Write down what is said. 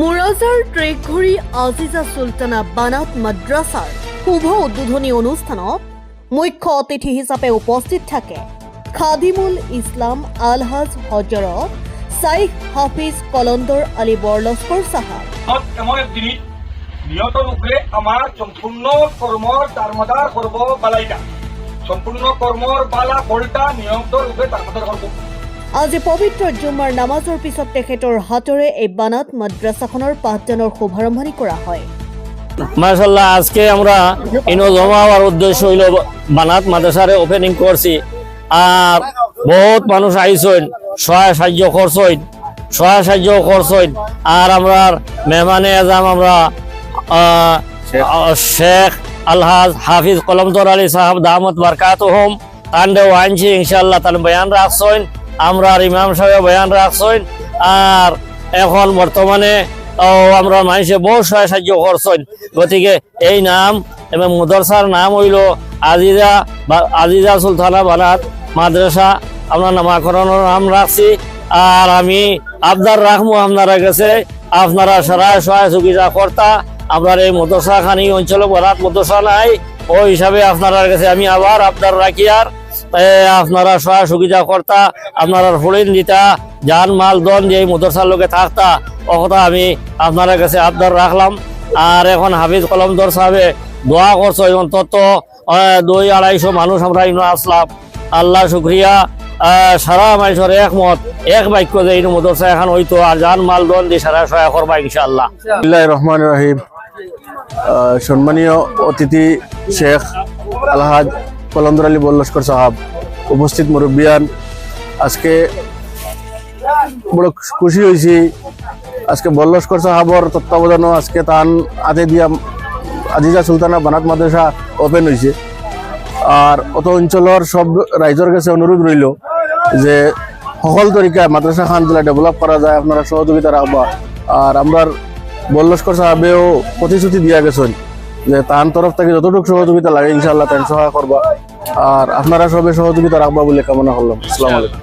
মুৰাজাৰ ট্ৰেকঘড়ী আজিজা চুলতানা বানাত মাদ্ৰাছাৰ শুভ উদ্বোধনী অনুষ্ঠানত মুখ্য অতিথি হিচাপে উপস্থিত থাকে খাদিমুল ইছলাম আলহাজ হজৰত, শ্বাইখ হাফিজ কলন্দৰ আলী বৰলস্কৰ চাহাব। নিহত লোকে আমার সম্পূর্ণ কর্মর দারমদার করব বালাইটা সম্পূর্ণ কর্মর বালা ফলটা নিহত লোকে দারমদার করব আজি পবিত্ৰ জুম্মাৰ নামাজৰ পিছত তেখেতৰ হাতৰে এই বানাত মাদ্ৰাছাখনৰ পাঠদানৰ শুভাৰম্ভণি কৰা হয়। মাশাল্লাহ আজকে আমরা ইনো জমা হওয়ার উদ্দেশ্য হইল বানাত মাদ্রাসারে ওপেনিং করছি আর বহুত মানুষ আইসইন সহায় সাহায্য করছইন সহায় সাহায্য করছইন আর আমরা মেহমানে আজাম আমরা শেখ আলহাজ হাফিজ কলমদর আলী সাহাব দাহমত বারকাত হোম তান্ডে আনছি ইনশাল্লাহ তার বয়ান রাখছইন আমরা আর ইমাম সাহেব বয়ান রাখছইন আর এখন বর্তমানে আমরা মানুষে বহু সহায় সাহায্য করছেন। গতিকে এই নাম এবং মদরসার নাম হইল আজিজা আজিজা সুলতানা বানাত মাদ্রাসা। আমরা নামাকরণের নাম রাখছি, আর আমি আবদার রাখব আপনারা গেছে আপনারা সারা সহায় সুবিধা কর্তা, আপনার এই মদরসা খানি অঞ্চলে বরাত মদরসা নাই। ও হিসাবে আপনার কাছে আমি আবার আবদার রাখি আর আপনারা সহায় সুবিধা কর্তা, আপনারা ফড়িন দিতা, যান, মাল দন যে এই মদরসার লোকে থাকতা, ও কথা আমি আপনার কাছে আবদার রাখলাম। আর এখন হাফিজ কলমদর সাহেবে দোয়া করছ অন্তত দুই আড়াইশো মানুষ আমরা ইনো আসলাম। আল্লাহ শুক্রিয়া সারা মানুষের একমত, এক বাক্য যে ইনো মদরসা এখন হইতো, আর যান, মাল দন দিয়ে সারা সহায় করবা ইনশাআল্লাহ। রহমান রহিম। সম্মানীয় অতিথি শেখ আলহাজ কলন্দর আলী বল্লস্কর সাহাব, উপস্থিত মুরব্বিয়ান। আজকে বড় খুশি হয়েছি। আজকে বল্লস্কর সাহাবর তত্ত্বাবধানও আজকে তান হাতে দিয়া আজিজা সুলতানা বানাত মাদ্রাসা ওপেন হয়েছে। আর অত অঞ্চলের সব রাইজর কাছে অনুরোধ রইল যে সকল তরিকায় মাদ্রাসা খান দিলা ডেভেলপ করা যায়, আপনারা সহযোগিতা রাখবা আর আমরা বল্লস্কর সাহেবেও প্রতিশ্রুতি দিয়া গেছেন যে তার তরফ থেকে যতটুকু সহযোগিতা লাগে ইনশাল্লাহ তাই সহায় করবা। আর আপনারা সবে সহযোগিতা রাখবা বলে কামনা করলাম। আসসালামু আলাইকুম।